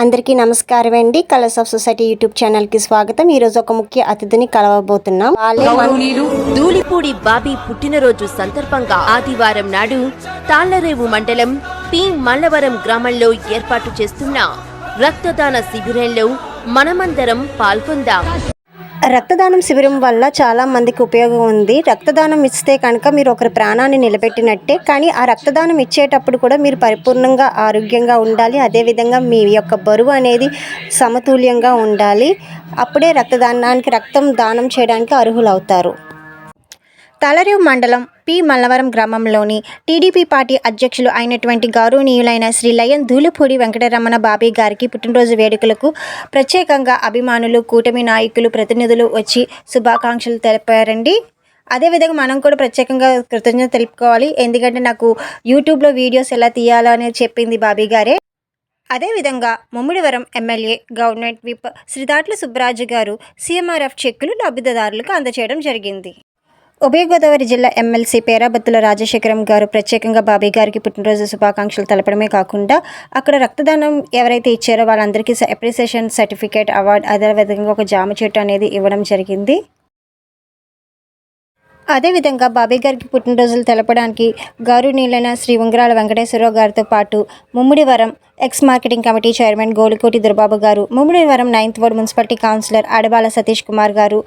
అందరికీ నమస్కారం అండి. కలర్స్ ఆఫ్ సొసైటీ యూట్యూబ్ ఛానల్కి స్వాగతం. ఈ రోజు ఒక ముఖ్య అతిథిని కలవబోతున్నాం. ధూళిపూడి బాబీ పుట్టినరోజు సందర్భంగా ఆదివారం నాడు తాళ్ళరేవు మండలం పి. మల్లవరం గ్రామంలో ఏర్పాటు చేస్తున్న రక్తదాన శిబిరంలో మనమందరం పాల్గొందాం. రక్తదానం శిబిరం వల్ల చాలా మందికి ఉపయోగం ఉంది. రక్తదానం ఇస్తే కనుక మీరు ఒకరి ప్రాణాన్ని నిలబెట్టినట్టే కానీ ఆ రక్తదానం ఇచ్చేటప్పుడు కూడా మీరు పరిపూర్ణంగా ఆరోగ్యంగా ఉండాలి. అదేవిధంగా మీ యొక్క బరువు అనేది సమతుల్యంగా ఉండాలి. అప్పుడే రక్తదానానికి రక్తం దానం చేయడానికి అర్హులవుతారు. తలరేవు మండలం పి. మల్లవరం గ్రామంలోని టీడీపీ పార్టీ అధ్యక్షులు అయినటువంటి గౌరవనీయులైన శ్రీ లయన్ ధూళిపూడి వెంకటరమణ బాబీ గారికి పుట్టినరోజు వేడుకలకు ప్రత్యేకంగా అభిమానులు కూటమి నాయకులు ప్రతినిధులు వచ్చి శుభాకాంక్షలు తెలిపారండి. అదేవిధంగా మనం కూడా ప్రత్యేకంగా కృతజ్ఞత తెలుపుకోవాలి. ఎందుకంటే నాకు యూట్యూబ్లో వీడియోస్ ఎలా తీయాలని చెప్పింది బాబీ గారే. అదేవిధంగా Mummidivaram MLA government whip Sridatla Subbaraju garu CMRF చెక్కులు లబ్ధిదారులకు అందజేయడం జరిగింది. ఉభయ గోదావరి జిల్లా ఎమ్మెల్సీ పేరాబత్తుల రాజశేఖరం గారు ప్రత్యేకంగా బాబీ గారికి పుట్టినరోజు శుభాకాంక్షలు తెలపడమే కాకుండా అక్కడ రక్తదానం ఎవరైతే ఇచ్చారో వాళ్ళందరికీ అప్రిసియేషన్ సర్టిఫికేట్ అవార్డు అదేవిధంగా ఒక జామ చెట్టు అనేది ఇవ్వడం జరిగింది. అదేవిధంగా బాబీ గారికి పుట్టినరోజులు తెలపడానికి గౌరవనీయులైన శ్రీ ఉంగరాల వెంకటేశ్వరరావు గారితో పాటు Mummidivaram ex marketing committee chairman Golikoti Durbabu garu Mummidivaram ninth ward municipality councillor Adabala Satish Kumar garu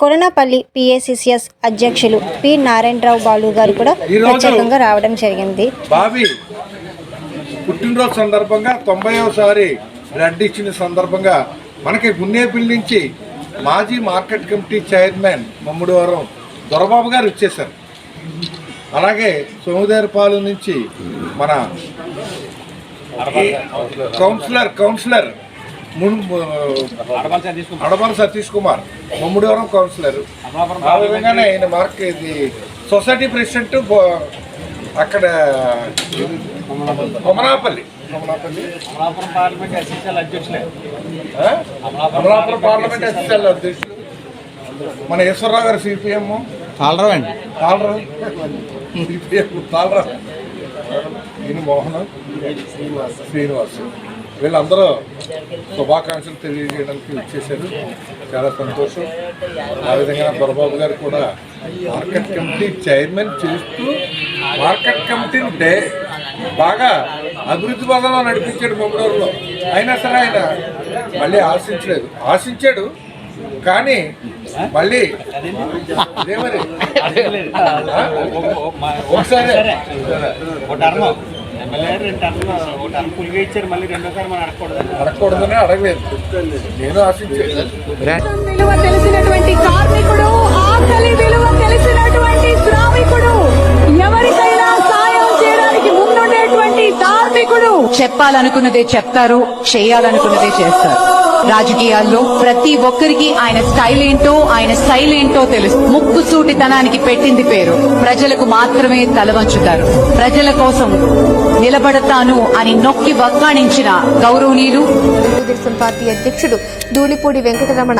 Konanapalli PACCS అధ్యక్షులు పి. నారాయణరావు బాలు గారు కూడా ప్రత్యేకంగా రావడం జరిగింది. బాబీ పుట్టినరోజు సందర్భంగా తొంభైవసారి బ్లడ్ ఇచ్చిన సందర్భంగా మనకి గున్నేపల్లి నుంచి మాజీ market committee chairman Mammudivaram Dorababu garu ఇచ్చేశారు. అలాగే సోముదేరపాలెం నుంచి మన కౌన్సిలర్ కౌన్సిలర్ మున్ అడమల సతీష్ కుమార్. మమ్ముడివరం కౌన్సిలర్. ఆ విధంగానే ఆయన మార్క్ ఇది సొసైటీ ప్రెసిడెంట్ అక్కడ కొమరాపల్లి కొమరాపల్లి అమలాపురం పార్లమెంట్ ఎస్ఎస్ఎల్ అధ్యక్షులే? అమలాపురం పార్లమెంట్ మన ఈశ్వరరావు గారు సిపిఎం. తాళరావు అండి. తాళరావు. సిపిఎం తాళరావు. ఈయన మోహన్. శ్రీనివాస్. వీళ్ళందరూ శుభాకాంక్షలు తెలియజేయడానికి వచ్చేసారు చాలా సంతోషం ఆ విధంగా దొరబాబు గారు కూడా మార్కెట్ కమిటీ చైర్మన్ చేస్తూ మార్కెట్ కమిటీని డే బాగా అభివృద్ధి పదంలో నడిపించాడు మమ్మూరులో అయినా సరే ఆయన మళ్ళీ ఆశించలేదు ఆశించాడు కానీ మళ్ళీ ఒకసారి అడగకూడదని అడగలేదు. నేను ఆశించాను విలువ తెలిసినటువంటి కార్మికుడు ఆకలి విలువ తెలిసినటువంటి శ్రామికుడు ఎవరికైనా సాయం చేయడానికి ముందుండేటువంటి ధార్మికుడు చెప్పాలనుకున్నదే చెప్తారు చేయాలనుకున్నదే చేస్తారు. రాజకీయాల్లో ప్రతి ఒక్కరికి ఆయన స్టైల్ ఏంటో ఆయన స్టైల్ ఏంటో తెలుసు. ముక్కు సూటితనానికి పెట్టింది పేరు. ప్రజలకు మాత్రమే తలవంచుతారు. ప్రజల కోసం నిలబడతాను అని నొక్కి వక్కాణించిన గౌరవనీయులు. తెలుగుదేశం పార్టీ అధ్యక్షుడు ధూళిపూడి వెంకటరమణ.